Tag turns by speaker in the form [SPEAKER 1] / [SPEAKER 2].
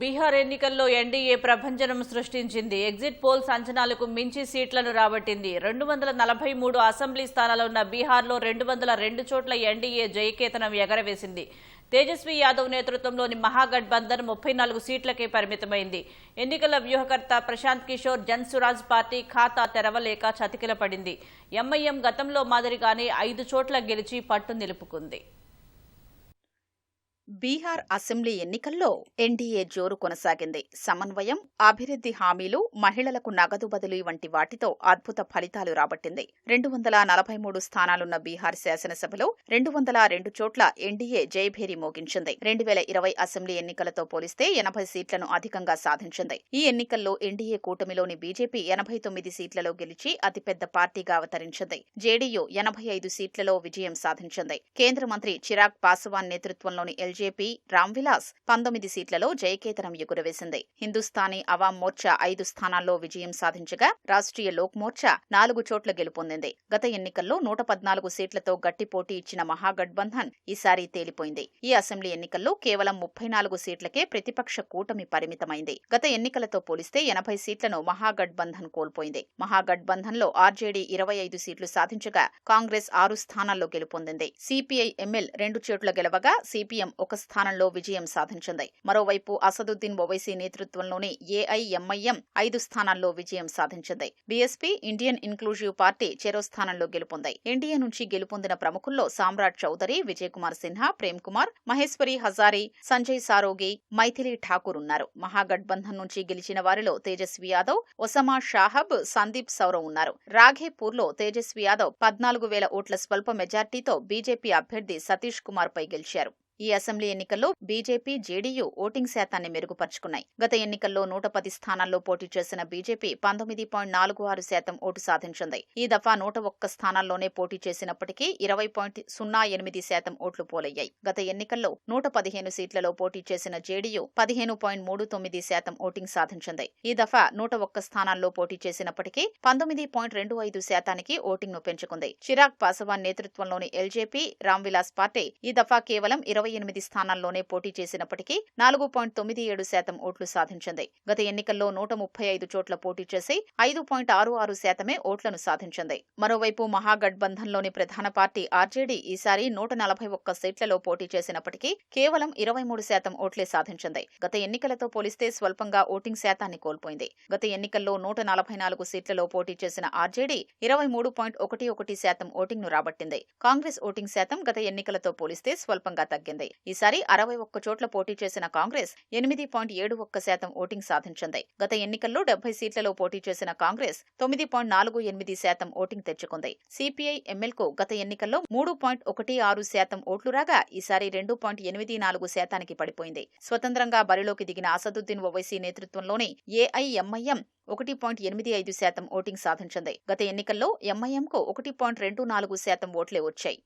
[SPEAKER 1] బీహార్ ఎన్నికల్లో ఎన్డీఏ ప్రభంజనం సృష్టించింది. ఎగ్జిట్ పోల్స్ అంచనాలకు మించి సీట్లను రాబట్టింది. రెండు వందల నలభై మూడు అసెంబ్లీ స్థానాలు ఉన్న బీహార్లో రెండు వందల రెండు చోట్ల ఎన్డీఏ జయకేతనం ఎగరవేసింది. తేజస్వి యాదవ్ నేతృత్వంలోని మహాగఠబంధన్ ముప్పై నాలుగు సీట్లకే పరిమితమైంది. ఎన్నికల వ్యూహకర్త ప్రశాంత్ కిషోర్ జన్సురాజ్ పార్టీ ఖాతా తెరవలేక చతికిల పడింది ఎంఐఎం గతంలో మాదిరిగానే ఐదు చోట్ల గెలిచి పట్టు నిలుపుకుంది.
[SPEAKER 2] బీహార్ అసెంబ్లీ ఎన్నికల్లో ఎన్డీఏ జోరు కొనసాగింది. సమన్వయం అభివృద్ధి హామీలు మహిళలకు నగదు బదిలీ వంటి వాటితో అద్భుత ఫలితాలు రాబట్టింది. రెండు వందల నలభై మూడు స్థానాలున్న బీహార్ శాసనసభలో రెండు వందల రెండు చోట్ల ఎన్డీఏ జయభేరి మోగించింది. రెండు వేల ఇరవై అసెంబ్లీ ఎన్నికలతో పోలిస్తే ఎనభై సీట్లను అధికంగా సాధించింది. ఈ ఎన్నికల్లో ఎన్డీఏ కూటమిలోని బీజేపీ ఎనభై తొమ్మిది సీట్లలో గెలిచి అతిపెద్ద పార్టీగా అవతరించింది. జేడీయూ ఎనభై ఐదు సీట్లలో విజయం సాధించింది. కేంద్ర మంత్రి చిరాగ్ పాస్వాన్ నేతృత్వంలోని బీజేపీ రామ్విలాస్ పంతొమ్మిది సీట్లలో జయకేతనం ఎగురవేసింది. హిందుస్థానీ అవాం మోర్చా ఐదు స్థానాల్లో విజయం సాధించగా రాష్ట్రీయ లోక్ మోర్చా నాలుగు చోట్ల గెలుపొందింది. గత ఎన్నికల్లో నూట పద్నాలుగు సీట్లతో గట్టి పోటీ ఇచ్చిన మహాగఠబంధన్ ఈసారి తేలిపోయింది. ఈ అసెంబ్లీ ఎన్నికల్లో కేవలం ముప్పై నాలుగు సీట్లకే ప్రతిపక్ష కూటమి పరిమితమైంది. గత ఎన్నికలతో పోలిస్తే ఎనభై సీట్లను మహాగఠబంధన్ కోల్పోయింది. మహాగఠబంధన్లో ఆర్జేడీ ఇరవై ఐదు సీట్లు సాధించగా కాంగ్రెస్ ఆరు స్థానాల్లో గెలుపొందింది. సిపిఐ ఎంఎల్ రెండు చోట్ల గెలవగా సిపిఎం ఒక స్థానంలో విజయం సాధించింది. మరోవైపు అసదుద్దీన్ ఓవైసీ నేతృత్వంలోని ఏఐఎంఐఎం ఐదు స్థానాల్లో విజయం సాధించింది. బీఎస్పీ ఇండియన్ ఇన్క్లూజివ్ పార్టీ చెరో స్థానంలో గెలుపొందాయి. ఎన్డీఏ నుంచి గెలుపొందిన ప్రముఖుల్లో సామ్రాట్ చౌదరి విజయ్ కుమార్ సిన్హా ప్రేమ్ కుమార్ మహేశ్వరి హజారీ సంజయ్ సారోగి మైథిలి ఠాకూర్ ఉన్నారు. మహాగఠబంధన్ నుంచి గెలిచిన వారిలో తేజస్వి యాదవ్ ఒసమా షాహబ్ సందీప్ సౌరవ్ ఉన్నారు. రాఘేపూర్లో తేజస్వి యాదవ్ పద్నాలుగు వేల ఓట్ల స్వల్ప మెజార్టీతో బీజేపీ అభ్యర్థి సతీష్ కుమార్ పై గెలిచారు. ఈ అసెంబ్లీ ఎన్నికల్లో బీజేపీ జేడీయూ ఓటింగ్ శాతాన్ని మెరుగుపరుచుకున్నాయి. గత ఎన్నికల్లో నూట పది స్థానాల్లో పోటీ చేసిన బీజేపీ పంతొమ్మిది పాయింట్ నాలుగు ఆరు శాతం ఓటు సాధించింది. ఈ దఫా నూట ఒక్క స్థానాల్లోనే పోటీ చేసినప్పటికీ ఇరవై పాయింట్ సున్నా ఎనిమిది శాతం ఓట్లు పోలయ్యాయి. గత ఎన్నికల్లో నూట పదిహేను సీట్లలో పోటీ చేసిన జేడీయూ పదిహేను పాయింట్ మూడు తొమ్మిది శాతం ఓటింగ్ సాధించింది. ఈ దఫా నూట ఒక్క స్థానాల్లో పోటీ చేసినప్పటికీ పంతొమ్మిది పాయింట్ రెండు ఐదు శాతానికి ఓటింగ్ను పెంచుకుంది. చిరాగ్ పాసవాన్ నేతృత్వంలోని ఎల్జేపీ రామ్విలాస్ పార్టీ ఈ దఫా కేవలం ఇరవై ఎనిమిది స్థానాల్లోనే పోటీ చేసినప్పటికీ నాలుగు పాయింట్ తొమ్మిది ఏడు శాతం ఓట్లు సాధించింది. గత ఎన్నికల్లో నూట ముప్పై ఐదు చోట్ల పోటీ చేసి ఐదు పాయింట్ ఆరు ఆరు శాతమే ఓట్లను సాధించింది. మరోవైపు మహాగఠబంధన్లోని ప్రధాన పార్టీ ఆర్జేడీ ఈసారి నూట నలభై ఒక్క సీట్లలో పోటీ చేసినప్పటికీ కేవలం ఇరవై మూడు శాతం ఓట్లే సాధించింది. గత ఎన్నికలతో పోలిస్తే స్వల్పంగా ఓటింగ్ శాతాన్ని కోల్పోయింది. గత ఎన్నికల్లో నూట నలభై నాలుగు సీట్లలో పోటీ చేసిన ఆర్జేడీ ఇరవై మూడు పాయింట్ ఒకటి ఒకటి శాతం ఓటింగ్ను రాబట్టింది. కాంగ్రెస్ ఓటింగ్ శాతం గత ఎన్నికలతో పోలిస్తే స్వల్పంగా తగ్గింది. ఈసారి అరవై ఒక్క చోట్ల పోటీ చేసిన కాంగ్రెస్ ఎనిమిది పాయింట్ ఏడు ఒక్క శాతం ఓటింగ్ సాధించింది. గత ఎన్నికల్లో డెబ్బై సీట్లలో పోటీ చేసిన కాంగ్రెస్ తొమ్మిది పాయింట్ నాలుగు ఎనిమిది శాతం ఓటింగ్ తెచ్చుకుంది. సిపిఐ ఎమ్మెల్కు గత ఎన్నికల్లో మూడు పాయింట్ ఒకటి ఆరు శాతం ఓట్లు రాగా ఈసారి రెండు పాయింట్ ఎనిమిది నాలుగు శాతానికి పడిపోయింది. స్వతంత్రంగా బరిలోకి దిగిన అసదుద్దీన్ ఓవైసీ నేతృత్వంలోని ఏఐఎంఐఎం ఒకటి పాయింట్ ఎనిమిది ఐదు శాతం ఓటింగ్ సాధించింది. గత ఎన్నికల్లో ఎంఐఎంకు ఒకటి పాయింట్ రెండు నాలుగు శాతం ఓట్లే వచ్చాయి.